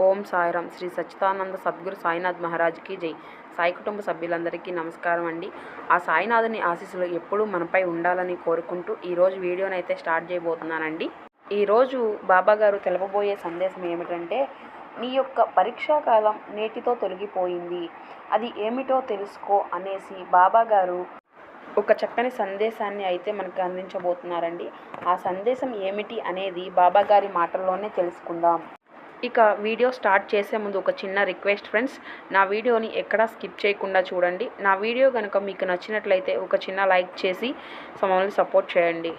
ఓం సాయిరామ్. శ్రీ సచ్చిదానంద సద్గురు సాయినాథ్ మహారాజ్కి జై. సాయి కుటుంబ సభ్యులందరికీ నమస్కారం అండి. ఆ సాయినాథుని ఆశీస్సులు ఎప్పుడూ మనపై ఉండాలని కోరుకుంటూ ఈరోజు వీడియోని అయితే స్టార్ట్ చేయబోతున్నానండి. ఈరోజు బాబా గారు తెలపబోయే సందేశం ఏమిటంటే నీ యొక్క పరీక్షా కాలం నేటితో తొలగిపోయింది. అది ఏమిటో తెలుసుకో అనేసి బాబా గారు ఒక చక్కని సందేశాన్ని అయితే మనకు అందించబోతున్నారండి. ఆ సందేశం ఏమిటి అనేది బాబాగారి మాటల్లోనే తెలుసుకుందాం. ఇక వీడియో స్టార్ట్ చేసే ముందు ఒక చిన్న రిక్వెస్ట్ ఫ్రెండ్స్ నా వీడియోని ఎక్కడా స్కిప్ చేయకుండా చూడండి. నా వీడియో కనుక మీకు నచ్చినట్లయితే ఒక చిన్న లైక్ చేసి మమ్మల్ని సపోర్ట్ చేయండి.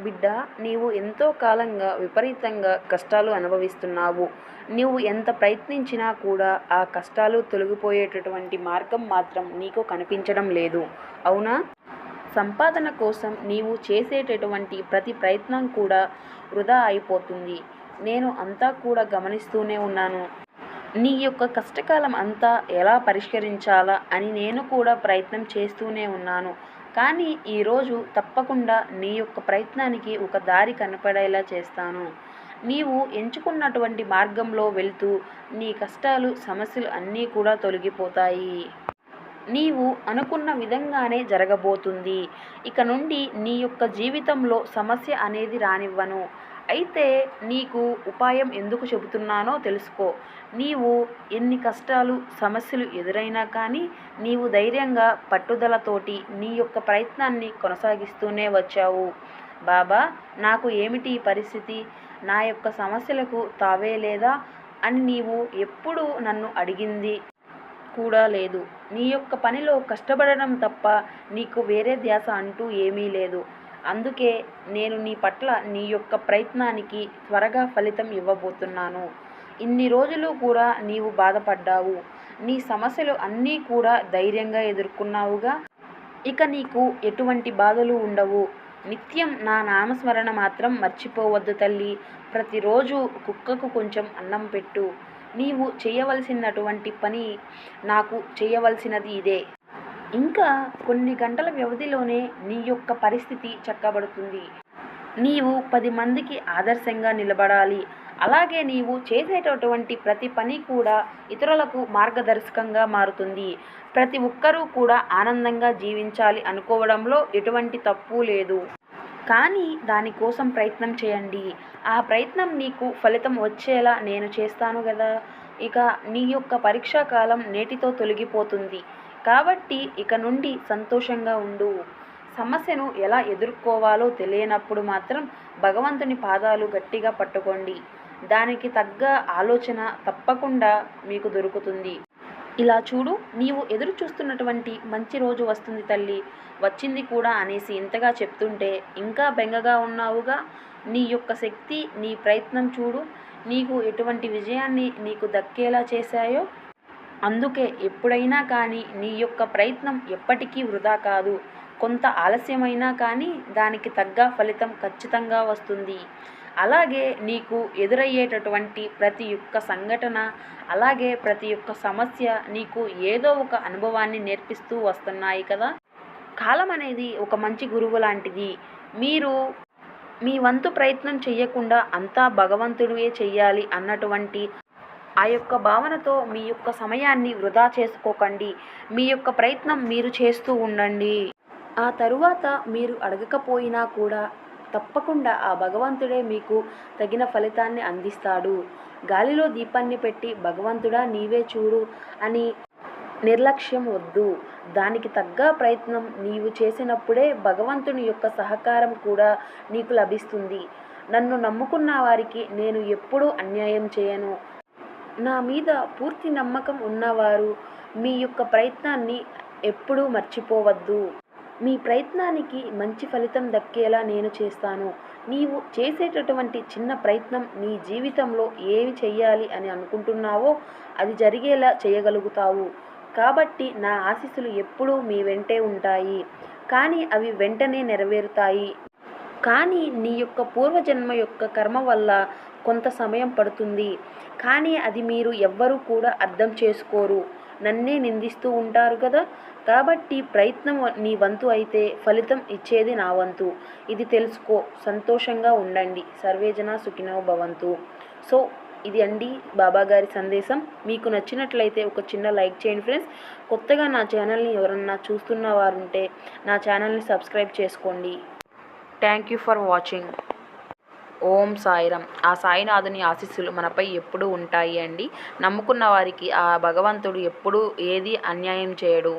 బిడ్డ నీవు ఎంతో కాలంగా విపరీతంగా కష్టాలు అనుభవిస్తున్నావు. నీవు ఎంత ప్రయత్నించినా కూడా ఆ కష్టాలు తొలగిపోయేటటువంటి మార్గం మాత్రం నీకు కనిపించడం లేదు. అవునా? సంపాదన కోసం నీవు చేసేటటువంటి ప్రతి ప్రయత్నం కూడా వృధా అయిపోతుంది. నేను అంతా కూడా గమనిస్తూనే ఉన్నాను. నీ యొక్క కష్టకాలం అంతా ఎలా పరిష్కరించాలా అని నేను కూడా ప్రయత్నం చేస్తూనే ఉన్నాను. కానీ ఈరోజు తప్పకుండా నీ యొక్క ప్రయత్నానికి ఒక దారి కనపడేలా చేస్తాను. నీవు ఎంచుకున్నటువంటి మార్గంలో వెళ్తూ నీ కష్టాలు సమస్యలు అన్నీ కూడా తొలగిపోతాయి. నీవు అనుకున్న విధంగానే జరగబోతుంది. ఇక నుండి నీ యొక్క జీవితంలో సమస్య అనేది రానివ్వను. అయితే నీకు ఉపాయం ఎందుకు చెబుతున్నానో తెలుసుకో. నీవు ఎన్ని కష్టాలు సమస్యలు ఎదురైనా కానీ నీవు ధైర్యంగా పట్టుదలతోటి నీ యొక్క ప్రయత్నాన్ని కొనసాగిస్తూనే వచ్చావు. బాబా నాకు ఏమిటి పరిస్థితి? నా యొక్క సమస్యలకు తావే లేదా? అని నీవు ఎప్పుడూ నన్ను అడిగింది కూడా లేదు. నీ యొక్క పనిలో కష్టపడడం తప్ప నీకు వేరే ధ్యాస అంటూ ఏమీ లేదు. అందుకే నేను నీ పట్ల నీ యొక్క ప్రయత్నానికి త్వరగా ఫలితం ఇవ్వబోతున్నాను. ఇన్ని రోజులు కూడా నీవు బాధపడ్డావు. నీ సమస్యలు అన్నీ కూడా ధైర్యంగా ఎదుర్కొన్నావుగా. ఇక నీకు ఎటువంటి బాధలు ఉండవు. నిత్యం నా నామస్మరణ మాత్రం మర్చిపోవద్దు తల్లి. ప్రతిరోజు కుక్కకు కొంచెం అన్నం పెట్టు. నీవు చేయవలసినటువంటి పని నాకు చేయవలసినది ఇదే. ఇంకా కొన్ని గంటల వ్యవధిలోనే నీ యొక్క పరిస్థితి చక్కబడుతుంది. నీవు పది మందికి ఆదర్శంగా నిలబడాలి. అలాగే నీవు చేసేటటువంటి ప్రతి పని కూడా ఇతరులకు మార్గదర్శకంగా మారుతుంది. ప్రతి ఒక్కరూ కూడా ఆనందంగా జీవించాలి అనుకోవడంలో ఎటువంటి తప్పు లేదు. కానీ దానికోసం ప్రయత్నం చేయండి. ఆ ప్రయత్నం నీకు ఫలితం వచ్చేలా నేను చేస్తాను కదా. ఇక నీ యొక్క పరీక్షా కాలం నేటితో తొలగిపోతుంది. కాబట్టి ఇక నుండి సంతోషంగా ఉండు. సమస్యను ఎలా ఎదుర్కోవాలో తెలియనప్పుడు మాత్రం భగవంతుని పాదాలు గట్టిగా పట్టుకోండి. దానికి తగ్గ ఆలోచన తప్పకుండా మీకు దొరుకుతుంది. ఇలా చూడు నీవు ఎదురు చూస్తున్నటువంటి మంచి రోజు వస్తుంది తల్లి. వచ్చింది కూడా అనేసి ఇంతగా చెప్తుంటే ఇంకా బెంగగా ఉన్నావుగా? నీ యొక్క శక్తి నీ ప్రయత్నం చూడు. నీకు ఎటువంటి విజయాన్ని నీకు దక్కేలా చేశాయో? అందుకే ఎప్పుడైనా కానీ నీ యొక్క ప్రయత్నం ఎప్పటికీ వృధా కాదు. కొంత ఆలస్యమైనా కానీ దానికి తగ్గ ఫలితం ఖచ్చితంగా వస్తుంది. అలాగే నీకు ఎదురయ్యేటటువంటి ప్రతి ఒక్క సంఘటన అలాగే ప్రతి ఒక్క సమస్య నీకు ఏదో ఒక అనుభవాన్ని నేర్పిస్తూ వస్తున్నాయి కదా? కాలం అనేది ఒక మంచి గురువు లాంటిది. మీరు మీ వంతు ప్రయత్నం చేయకుండా అంతా భగవంతుడివే చెయ్యాలి అన్నటువంటి ఆ యొక్క భావనతో మీ యొక్క సమయాన్ని వృధా చేసుకోకండి. మీ యొక్క ప్రయత్నం మీరు చేస్తూ ఉండండి. ఆ తరువాత మీరు అడగకపోయినా కూడా తప్పకుండా ఆ భగవంతుడే మీకు తగిన ఫలితాన్ని అందిస్తాడు. గాలిలో దీపాన్ని పెట్టి భగవంతుడా నీవే చూడు అని నిర్లక్ష్యం వద్దు. దానికి తగ్గ ప్రయత్నం నీవు చేసినప్పుడే భగవంతుని యొక్క సహకారం కూడా నీకు లభిస్తుంది. నన్ను నమ్ముకున్న వారికి నేను ఎప్పుడూ అన్యాయం చేయను. నా మీద పూర్తి నమ్మకం ఉన్నవారు మీ యొక్క ప్రయత్నాన్ని ఎప్పుడూ మర్చిపోవద్దు. మీ ప్రయత్నానికి మంచి ఫలితం దక్కేలా నేను చేస్తాను. నీవు చేసేటటువంటి చిన్న ప్రయత్నం నీ జీవితంలో ఏమి చెయ్యాలి అని అనుకుంటున్నావో అది జరిగేలా చేయగలుగుతావు. కాబట్టి నా ఆశీస్సులు ఎప్పుడూ మీ వెంటే ఉంటాయి. కానీ అవి వెంటనే నెరవేరుతాయి. కానీ నీ యొక్క పూర్వజన్మ యొక్క కర్మ వల్ల కొంత సమయం పడుతుంది. కానీ అది మీరు ఎవ్వరూ కూడా అర్థం చేసుకోరు. నన్నే నిందిస్తూ ఉంటారు కదా? కాబట్టి ప్రయత్నం నీ వంతు అయితే ఫలితం ఇచ్చేది నా వంతు. ఇది తెలుసుకో. సంతోషంగా ఉండండి. సర్వేజన సుఖినో భవంతు. సో ఇది అండి బాబాగారి సందేశం. మీకు నచ్చినట్లయితే ఒక చిన్న లైక్ చేయండి ఫ్రెండ్స్. కొత్తగా నా ఛానల్ని ఎవరన్నా చూస్తున్న వారుంటే నా ఛానల్ని సబ్స్క్రైబ్ చేసుకోండి. Thank you for watching. Om Sairam ఆ సాయినాథుని ఆశీస్సులు మనపై ఎప్పుడూ ఉంటాయి అండి. నమ్ముకున్న వారికి ఆ భగవంతుడు ఎప్పుడూ ఏది అన్యాయం చేయడు.